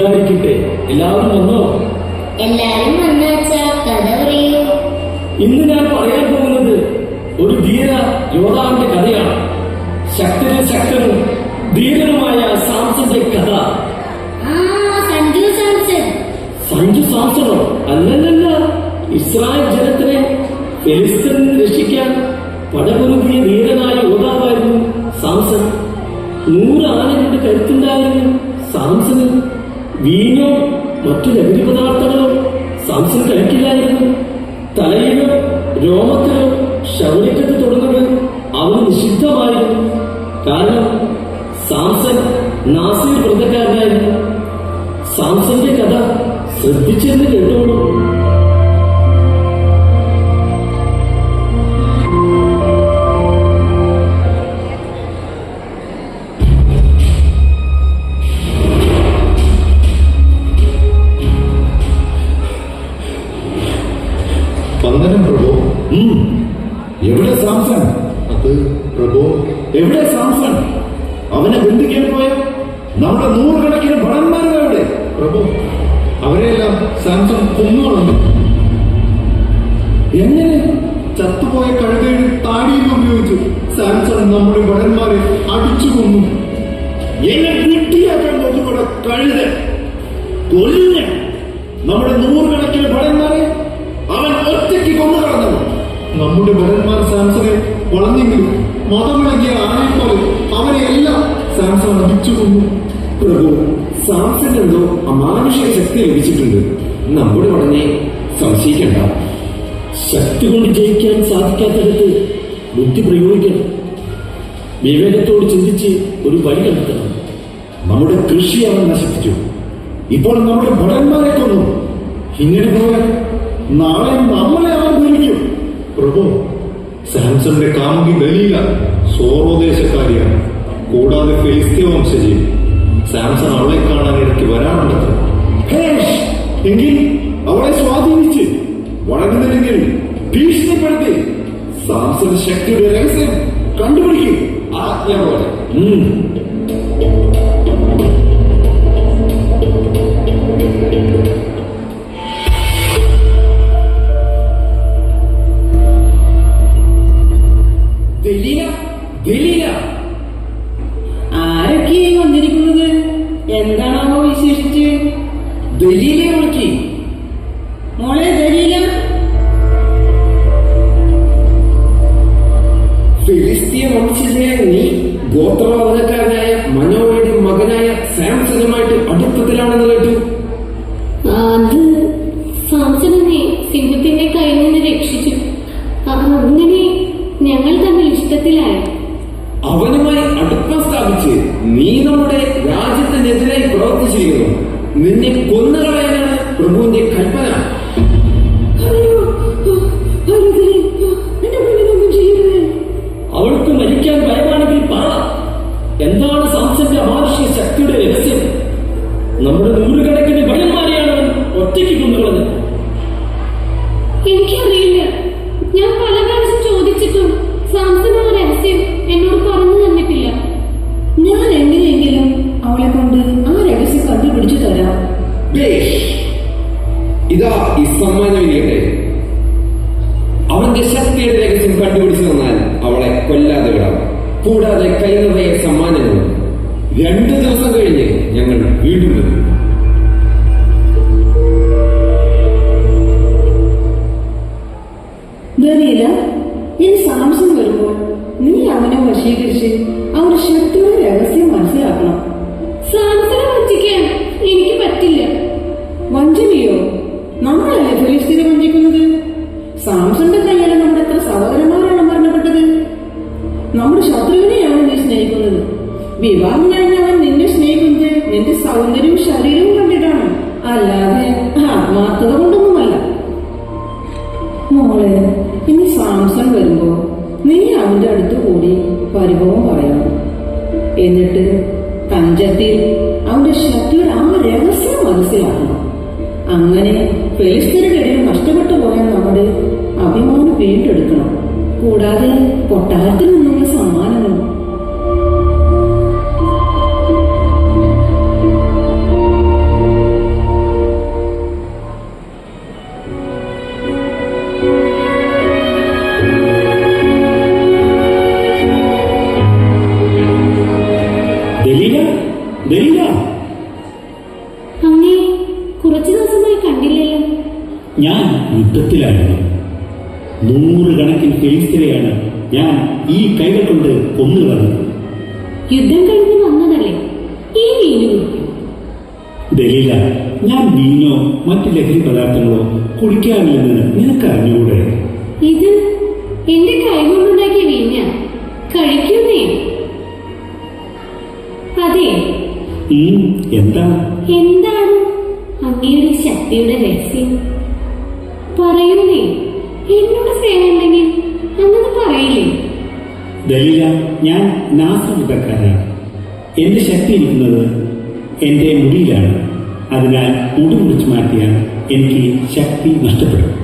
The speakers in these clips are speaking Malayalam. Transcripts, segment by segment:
മിണ്ടാതിരിക്കട്ടെ എല്ലാവരും വന്നോ? എല്ലാരും വന്നാച്ച കഥ പറയൂ. ഇന്ന് ഞാൻ പറയാൻ പോകുന്നത് ഒരു ധീര യോദ്ധാവിന്റെ കഥയാണ്. ശക്തനും ശക്തനും ധീരനുമായ സാംസന്റെ കഥ. സഞ്ജു സാംസൺ. സഞ്ജു സാംസണോ? അല്ലല്ലല്ല. ഇസ്രായേൽ ജനത്തിനെ നിന്ന് രക്ഷിക്കാൻ പടപൊരുതിയ ധീരനായ യോദ്ധാവായിരുന്നു സാംസൺ. നൂറ് ആനകളുടെ കരുത്തുണ്ടായിരുന്നു സാംസന് വീഞ്ഞോ മറ്റു ലഹരി പദാർത്ഥങ്ങളോ സാംസൺ കഴിക്കില്ലായിരുന്നു. തലയിലോ രോമത്തിലോ ശൗര്യക്കെട്ട് തുടങ്ങുന്നത് അവന് നിഷിദ്ധമായിരുന്നു. കാരണം സാംസൺ നാസിർ വൃദ്ധക്കാരനായിരുന്നു സാംസന്റെ കഥ ശ്രദ്ധിച്ചെന്ന് കേട്ടോളൂ. വന്ദനം പ്രഭു. എവിടെ സാംസൺ? അത് പ്രഭു. എവിടെ സാംസൺ? അവനെ ബന്ധിക്കാൻ പോയ നമ്മുടെ നൂറുകണക്കിന് ഭടന്മാരുടെ എവിടെ പ്രഭു അവരെല്ലാം സാംസൺ കൊന്നുകളഞ്ഞു എങ്ങനെ ചത്തുപോയ കഴുകയുടെ താടിയിൽ ഉപയോഗിച്ചു സാംസൺ നമ്മുടെ ഭടന്മാരെ അടിച്ചു കൊന്നു? എന്നെ കിട്ടിയാക്കാൻ നോക്കുമ്പോൾ കഴുത കൊല്ലുന്ന നമ്മുടെ നൂറുകണക്കിന് നമ്മുടെ ഭരന്മാർ സാംസനെ വളഞ്ഞെങ്കിലും മതമിളകിയ ആനയെ പോലെ അവനെ എല്ലാം സാംസൺ അടിച്ചു കൊന്നു. പ്രഭു സാംസൺ എന്തോ അമാനുഷിക ശക്തി ലഭിച്ചിട്ടുണ്ട്. നമ്മുടെ ഉടനെ സംശയിക്കണ്ട. ശക്തി കൊണ്ട് ജയിക്കാൻ സാധിക്കാത്തടത്ത് ബുദ്ധി പ്രയോഗിക്കണം. വിവേകത്തോട് ചിന്തിച്ച് ഒരു വഴി കണ്ടെത്തണം. നമ്മുടെ കൃഷി അവൻ നശിപ്പിച്ചു. ഇപ്പോൾ നമ്മുടെ ഭടന്മാരെ കൊന്നു. ഇങ്ങനെ പോയാൽ നാളെ നമ്മളെ അവൻ പ്രഭു സാംസന്റെ കാമുകി ദലീല സോറോദേശക്കാരിയാണ് കൂടാതെ ഫിലിസ്തീയ വംശജി സാംസൺ അവളെ കാണാൻ ഇടയ്ക്ക് വരാറുണ്ടത്! എങ്കിൽ അവളെ സ്വാധീനിച്ച് വഴങ്ങുന്നില്ലെങ്കിൽ ഭീഷണിപ്പെടുത്തി സാംസൺ ശക്തിയുടെ രഹസ്യം കണ്ടുപിടിക്കും ആജ്ഞ പോലെ ഉം. ദലീല ദലീല ആരൊക്കെയായി വന്നിരിക്കുന്നത്? എന്താണാവോ വിശേഷിച്ച്? ദലീലെ വിളിക്ക്. മോളെ ദലീല ഫിലിസ്തീയ വംശജയായ നീ ഗോത്രവാദക്കാരനായ മനോയുടെ മകനായ സാംസനുമായിട്ട് അടുപ്പത്തിലാണെന്ന് കേട്ടു. കൊന്നുകളയാനാണ് പ്രഭുവിന്റെ കൽപ്പന. അവൾക്ക് മരിക്കാൻ ഭയമാണെങ്കിൽ പറ എന്താണ് സാംസന്റെ അമാനുഷിക ശക്തിയുടെ രഹസ്യം? നമ്മുടെ നൂറുകണക്കിന് ഭയന്മാരെയാണ് ഒറ്റയ്ക്ക് കൊന്നുകളഞ്ഞത്. എനിക്കറിയില്ല. ഇതാ ഈ സമ്മാനം ഇരിക്കട്ടെ അവന്റെ ശക്തിയുടെ രഹസ്യം കണ്ടുപിടിച്ചു തന്നാൽ അവളെ കൊല്ലാതെ വിടാം. കൂടാതെ കൈ നിറയെ സമ്മാനങ്ങളും രണ്ടു ദിവസം കഴിഞ്ഞ് ഞങ്ങൾ വീണ്ടും വരും. സാംസൺ വരുമ്പോ നീ അവന്റെ അടുത്ത് കൂടി പരിഭവം പറയണം. എന്നിട്ട് തഞ്ചത്തിൽ അവന്റെ ശക്തിയുടെ ആ രഹസ്യം മനസ്സിലാക്കണം. അങ്ങനെ ഫെലിസ്തീനയുടെ ഇടയിൽ നഷ്ടപ്പെട്ടു പോയ നമ്മുടെ അഭിമാനം വീണ്ടെടുക്കണം. കൂടാതെ കൊട്ടാരത്തിൽ നിന്നുള്ള സമ്മാനങ്ങളും യുദ്ധത്തിലായിരുന്നു. നൂറുകണക്കിന് ഫിലിസ്തീനെയാണ് ഞാൻ ഈ കൈകൾ കൊണ്ട് കൊന്നു കളഞ്ഞത്. യുദ്ധം കഴിഞ്ഞ് വന്നതല്ലേ ഈ ദലീല ഞാൻ വീഞ്ഞോ മറ്റു ലഹരി പദാർത്ഥങ്ങളോ കുടിക്കാറില്ലെന്ന് നിനക്ക് അറിഞ്ഞുകൂടെ ഇത് എന്റെ കൈകൊണ്ടുണ്ടാക്കിയ വീഞ്ഞ കഴിക്കുന്നേ? അതെ. എന്താ? എന്താണ് അങ്ങയുടെ ശക്തിയുടെ രഹസ്യം? പറയുന്നേ എന്നോട് സ്നേഹമുണ്ടെങ്കിൽ അങ്ങനെ പറയില്ലേ? ദലീല ഞാൻ നാസൃതക്കാരാണ് എന്റെ ശക്തി ഇരിക്കുന്നത് എന്റെ മുടിയിലാണ്. അതിനാൽ മുടി മുറിച്ചു മാറ്റിയാൽ എനിക്ക് ശക്തി നഷ്ടപ്പെടും.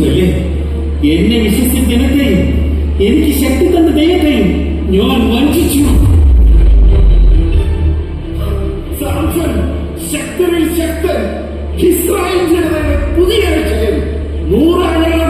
വിശ്വസിക്കുന്നില്ലേ എന്നെ വിശ്വസിച്ച എനിക്ക് ശക്തി തന്ന ദൈവത്തെയും ഞാൻ വഞ്ചിച്ചു. ശക്തരിൽ ശക്തൻ ഇസ്രായേൽ ജനതയുടെ പുതിയ രക്ഷകൻ നൂറായിരം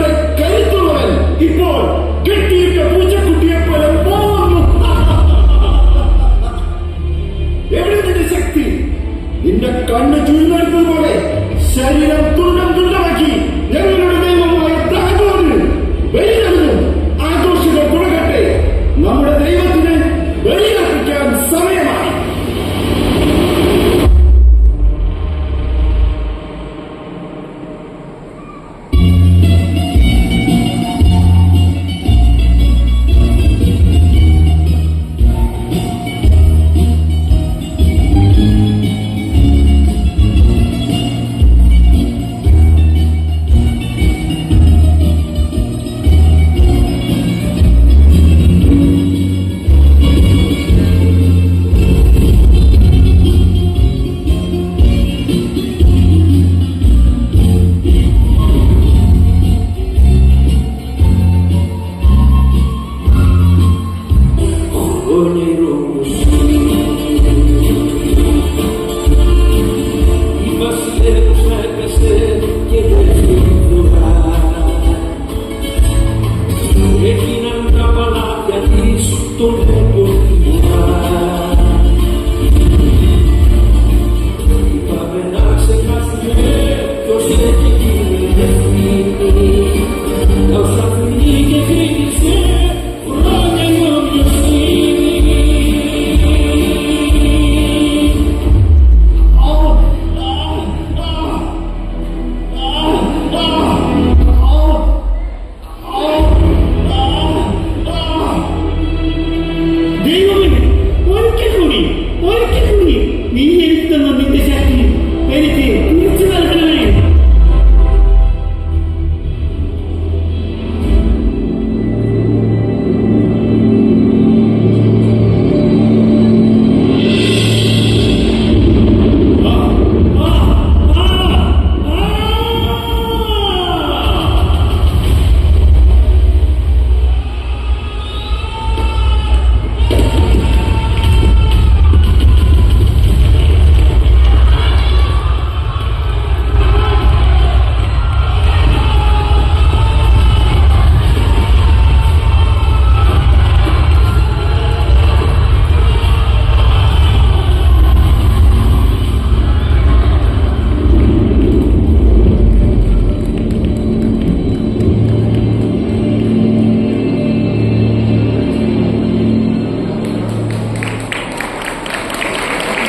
Cristo